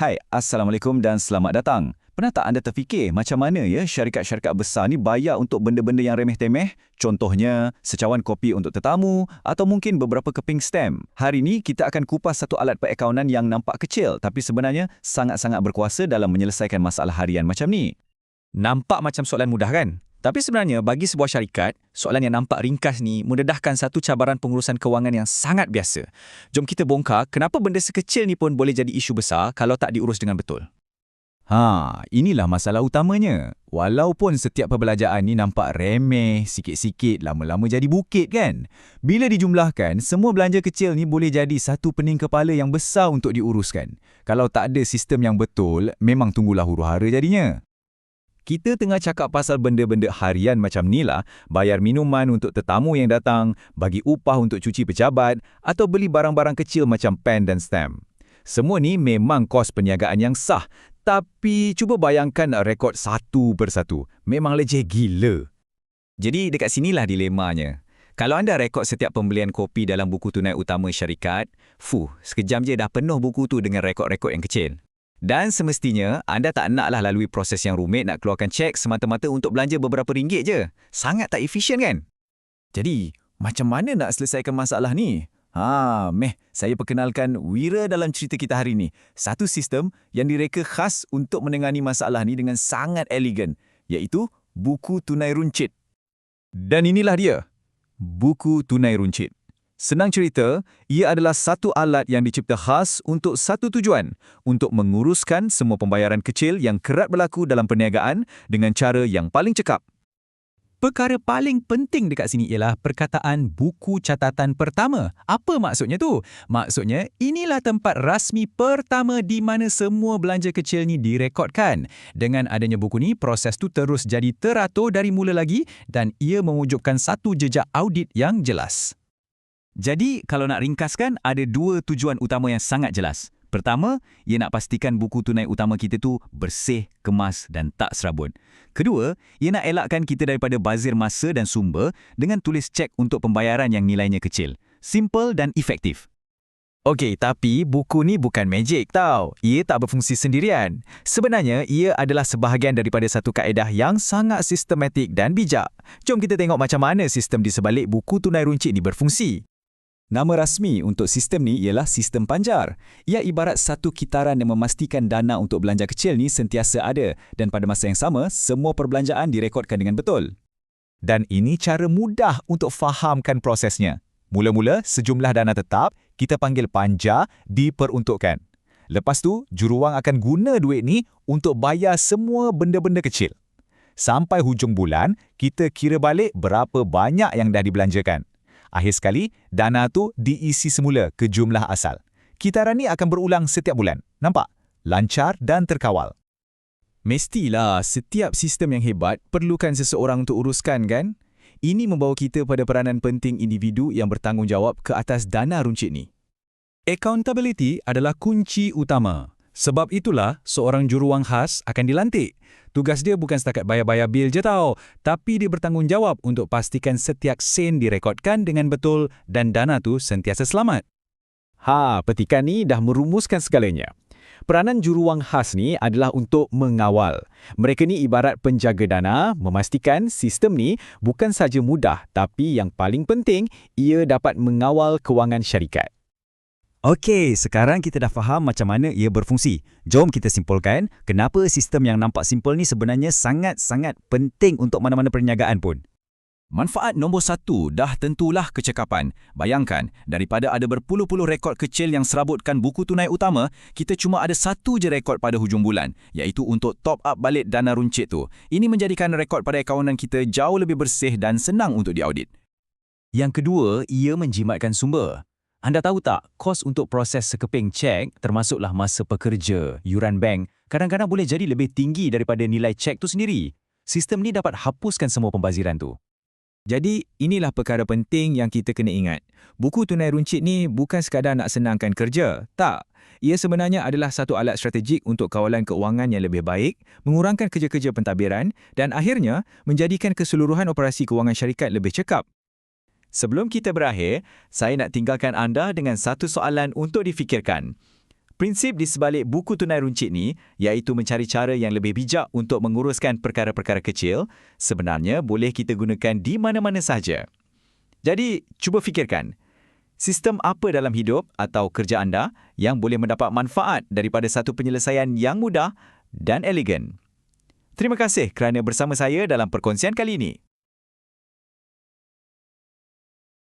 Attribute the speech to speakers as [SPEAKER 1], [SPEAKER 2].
[SPEAKER 1] Hai, Assalamualaikum dan selamat datang. Pernah tak anda terfikir macam mana ya syarikat-syarikat besar ni bayar untuk benda-benda yang remeh-temeh? Contohnya, secawan kopi untuk tetamu atau mungkin beberapa keping stem. Hari ini kita akan kupas satu alat perakaunan yang nampak kecil tapi sebenarnya sangat-sangat berkuasa dalam menyelesaikan masalah harian macam ni.
[SPEAKER 2] Nampak macam soalan mudah kan? Tapi sebenarnya bagi sebuah syarikat, soalan yang nampak ringkas ni mendedahkan satu cabaran pengurusan kewangan yang sangat biasa. Jom kita bongkar kenapa benda sekecil ni pun boleh jadi isu besar kalau tak diurus dengan betul.
[SPEAKER 1] Ha, inilah masalah utamanya. Walaupun setiap perbelanjaan ni nampak remeh, sikit-sikit, lama-lama jadi bukit kan? Bila dijumlahkan, semua belanja kecil ni boleh jadi satu pening kepala yang besar untuk diuruskan. Kalau tak ada sistem yang betul, memang tunggulah huru hara jadinya. Kita tengah cakap pasal benda-benda harian macam ni lah, bayar minuman untuk tetamu yang datang, bagi upah untuk cuci pejabat, atau beli barang-barang kecil macam pen dan stamp. Semua ni memang kos perniagaan yang sah, tapi cuba bayangkan rekod satu persatu. Memang leceh gila.
[SPEAKER 2] Jadi dekat sinilah dilemanya. Kalau anda rekod setiap pembelian kopi dalam buku tunai utama syarikat, fuh, sekejam je dah penuh buku tu dengan rekod-rekod yang kecil. Dan semestinya, anda tak naklah lalui proses yang rumit nak keluarkan cek semata-mata untuk belanja beberapa ringgit je. Sangat tak efisien kan?
[SPEAKER 1] Jadi, macam mana nak selesaikan masalah ni? Ha, meh, saya perkenalkan Wira dalam cerita kita hari ni. Satu sistem yang direka khas untuk menangani masalah ni dengan sangat elegan, iaitu buku tunai runcit. Dan inilah dia, buku tunai runcit. Senang cerita, ia adalah satu alat yang dicipta khas untuk satu tujuan, untuk menguruskan semua pembayaran kecil yang kerap berlaku dalam perniagaan dengan cara yang paling cekap.
[SPEAKER 2] Perkara paling penting dekat sini ialah perkataan buku catatan pertama. Apa maksudnya tu? Maksudnya, inilah tempat rasmi pertama di mana semua belanja kecil ni direkodkan. Dengan adanya buku ni, proses tu terus jadi teratur dari mula lagi dan ia mewujudkan satu jejak audit yang jelas. Jadi, kalau nak ringkaskan, ada dua tujuan utama yang sangat jelas. Pertama, ia nak pastikan buku tunai utama kita tu bersih, kemas dan tak serabut. Kedua, ia nak elakkan kita daripada bazir masa dan sumber dengan tulis cek untuk pembayaran yang nilainya kecil. Simple dan efektif.
[SPEAKER 1] Okey, tapi buku ni bukan magic tau. Ia tak berfungsi sendirian. Sebenarnya, ia adalah sebahagian daripada satu kaedah yang sangat sistematik dan bijak. Jom kita tengok macam mana sistem di sebalik buku tunai runcit ni berfungsi. Nama rasmi untuk sistem ni ialah sistem panjar. Ia ibarat satu kitaran yang memastikan dana untuk belanja kecil ni sentiasa ada dan pada masa yang sama, semua perbelanjaan direkodkan dengan betul. Dan ini cara mudah untuk fahamkan prosesnya. Mula-mula, sejumlah dana tetap, kita panggil panja, diperuntukkan. Lepas tu, juruwang akan guna duit ni untuk bayar semua benda-benda kecil. Sampai hujung bulan, kita kira balik berapa banyak yang dah dibelanjakan. Akhir sekali, dana tu diisi semula ke jumlah asal. Kitaran ni akan berulang setiap bulan. Nampak? Lancar dan terkawal. Mestilah setiap sistem yang hebat perlukan seseorang untuk uruskan kan? Ini membawa kita pada peranan penting individu yang bertanggungjawab ke atas dana runcit ni. Accountability adalah kunci utama. Sebab itulah seorang juruwang khas akan dilantik Tugas dia bukan setakat bayar-bayar bil je tau, tapi dia bertanggungjawab untuk pastikan setiap sen direkodkan dengan betul dan dana tu sentiasa selamat. Ha, petikan ni dah merumuskan segalanya. Peranan juruwang khas ni adalah untuk mengawal. Mereka ni ibarat penjaga dana, memastikan sistem ni bukan saja mudah tapi yang paling penting, ia dapat mengawal kewangan syarikat. Okey, sekarang kita dah faham macam mana ia berfungsi. Jom kita simpulkan kenapa sistem yang nampak simpel ni sebenarnya sangat-sangat penting untuk mana-mana perniagaan pun. Manfaat nombor satu dah tentulah kecekapan. Bayangkan, daripada ada berpuluh-puluh rekod kecil yang serabutkan buku tunai utama, kita cuma ada satu je rekod pada hujung bulan, iaitu untuk top up balik dana runcit tu. Ini menjadikan rekod pada akauntan kita jauh lebih bersih dan senang untuk diaudit. Yang kedua, ia menjimatkan sumber. Anda tahu tak, kos untuk proses sekeping cek termasuklah masa pekerja, yuran bank, kadang-kadang boleh jadi lebih tinggi daripada nilai cek tu sendiri. Sistem ni dapat hapuskan semua pembaziran tu. Jadi, inilah perkara penting yang kita kena ingat. Buku tunai runcit ni bukan sekadar nak senangkan kerja. Tak. Ia sebenarnya adalah satu alat strategik untuk kawalan keuangan yang lebih baik, mengurangkan kerja-kerja pentadbiran dan akhirnya menjadikan keseluruhan operasi keuangan syarikat lebih cekap. Sebelum kita berakhir, saya nak tinggalkan anda dengan satu soalan untuk difikirkan. Prinsip di sebalik buku tunai runcit ni iaitu mencari cara yang lebih bijak untuk menguruskan perkara-perkara kecil sebenarnya boleh kita gunakan di mana-mana sahaja. Jadi, cuba fikirkan, sistem apa dalam hidup atau kerja anda yang boleh mendapat manfaat daripada satu penyelesaian yang mudah dan elegan? Terima kasih kerana bersama saya dalam perkongsian kali ini.